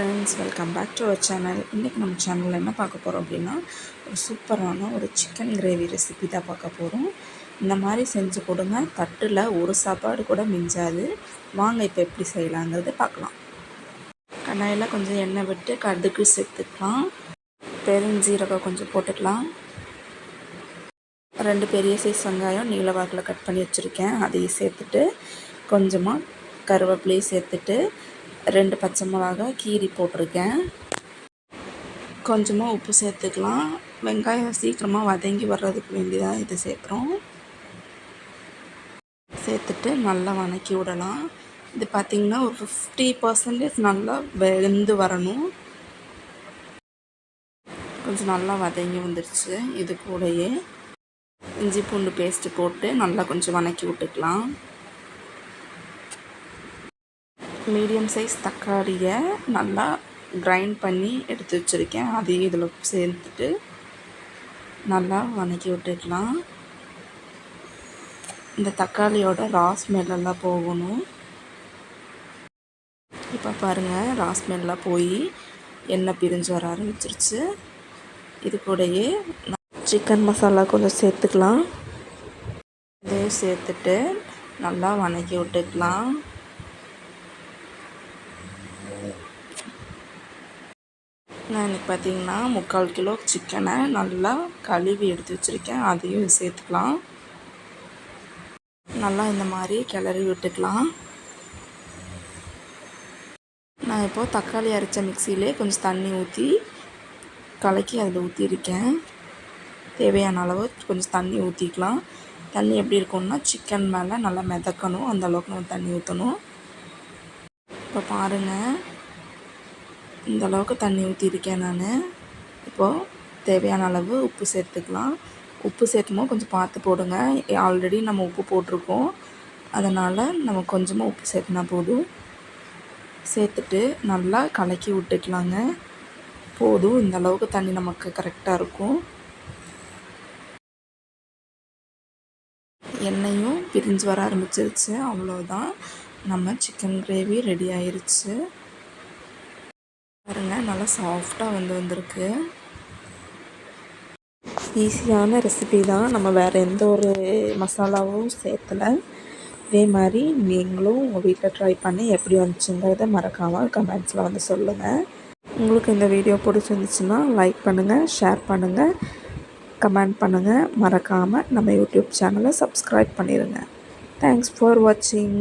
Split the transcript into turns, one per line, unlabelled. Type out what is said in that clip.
Friends welcome back to our channel இன்றைக்கி நம்ம சேனலில் என்ன பார்க்க போகிறோம் அப்படின்னா ஒரு சூப்பரான ஒரு சிக்கன் கிரேவி ரெசிபி தான் பார்க்க போகிறோம் இந்த மாதிரி செஞ்சு கொடுங்க. தட்டில் ஒரு சாப்பாடு கூட மிஞ்சாது. வாங்க இப்போ எப்படி செய்யலாங்கிறத பார்க்கலாம். கண்ணாயில் கொஞ்சம் எண்ணெய் விட்டு கடுகு சேர்த்துக்கலாம். பெருஞ்சீரகம் கொஞ்சம் போட்டுக்கலாம். ரெண்டு பெரிய சைஸ் வெங்காயம் நீல வாக்கில் கட் பண்ணி வச்சுருக்கேன். அதையும் சேர்த்துட்டு கொஞ்சமாக கருவேப்பிலையும் சேர்த்துட்டு ரெண்டு பச்சை மிளகா கீரி போட்டிருக்கேன். கொஞ்சமாக உப்பு சேர்த்துக்கலாம். வெங்காயம் சீக்கிரமாக வதங்கி வர்றதுக்கு வேண்டியதாக இது சேர்க்குறோம். சேர்த்துட்டு நல்லா வதக்கி விடலாம். இது பார்த்திங்கன்னா ஒரு ஃபிஃப்டி பர்சன்டேஜ் நல்லா வெந்து வரணும். கொஞ்சம் நல்லா வதங்கி வந்துடுச்சு இது கூடயே. இஞ்சி பூண்டு பேஸ்ட்டு போட்டு நல்லா கொஞ்சம் வதக்கி விட்டுக்கலாம். மீடியம் சைஸ் தக்காளியை நல்லா கிரைண்ட் பண்ணி எடுத்து வச்சுருக்கேன். அதையும் இதில் சேர்த்துட்டு நல்லா வதக்கி விட்டுக்கலாம். இந்த தக்காளியோட ராஸ் ஸ்மெல்லாம் போகணும். இப்போ பாருங்கள் ராஸ் ஸ்மெல்லாம் போய் எண்ணெய் பிரிஞ்சு வர ஆரம்பிச்சிருச்சு. இது கூடயே சிக்கன் மசாலா கொஞ்சம் சேர்த்துக்கலாம். இதையும் சேர்த்துட்டு நல்லா வதக்கி விட்டுக்கலாம். நான் இன்றைக்கி பார்த்திங்கன்னா முக்கால் கிலோ சிக்கனை நல்லா கழுவி எடுத்து வச்சுருக்கேன். அதையும் சேர்த்துக்கலாம். நல்லா இந்த மாதிரி கிளறி விட்டுக்கலாம். நான் இப்போது தக்காளி அரைச்ச மிக்சியிலே கொஞ்சம் தண்ணி ஊற்றி கலக்கி அதில் ஊற்றிருக்கேன் தேவையான அளவு கொஞ்சம் தண்ணி ஊற்றிக்கலாம் தண்ணி எப்படி இருக்கும்னா சிக்கன் மேலே நல்லா மிதக்கணும். அந்தளவுக்கு நம்ம தண்ணி ஊற்றணும் இப்போ பாருங்கள் இந்த அளவுக்கு தண்ணி ஊற்றிருக்கேன் நான். இப்போது தேவையான அளவு உப்பு சேர்த்துக்கலாம். உப்பு சேர்க்கும்போது கொஞ்சம் பார்த்து போடுங்க. ஆல்ரெடி நம்ம உப்பு போட்டிருக்கோம். அதனால் நம்ம கொஞ்சமாக உப்பு சேர்த்துனா போதும். சேர்த்துட்டு நல்லா கலக்கி விட்டுக்கலாங்க. போதும். இந்த அளவுக்கு தண்ணி நமக்கு கரெக்டாக இருக்கும். எண்ணெயும் பிரிஞ்சு வர ஆரம்பிச்சிருச்சு. அவ்வளோதான் நம்ம சிக்கன் கிரேவி ரெடி ஆயிருச்சு. பாருங்க நல்லா சாஃப்டாக வந்து வந்திருக்கு. ஈஸியான ரெசிபி தான். நம்ம வேறு எந்த ஒரு மசாலாவும் சேர்த்தலை இதே மாதிரி நீங்களும் உங்கள் வீட்டில் ட்ரை பண்ணி எப்படி வந்துச்சுங்கிறத மறக்காமல் கமெண்ட்ஸில் வந்து சொல்லுங்கள் உங்களுக்கு இந்த வீடியோ பிடிச்சிருந்துச்சுன்னா லைக் பண்ணுங்கள் ஷேர் பண்ணுங்கள் கமெண்ட் பண்ணுங்கள் மறக்காமல் நம்ம யூடியூப் சேனலை சப்ஸ்கிரைப் பண்ணிடுங்க தேங்க்ஸ் ஃபார் வாட்சிங்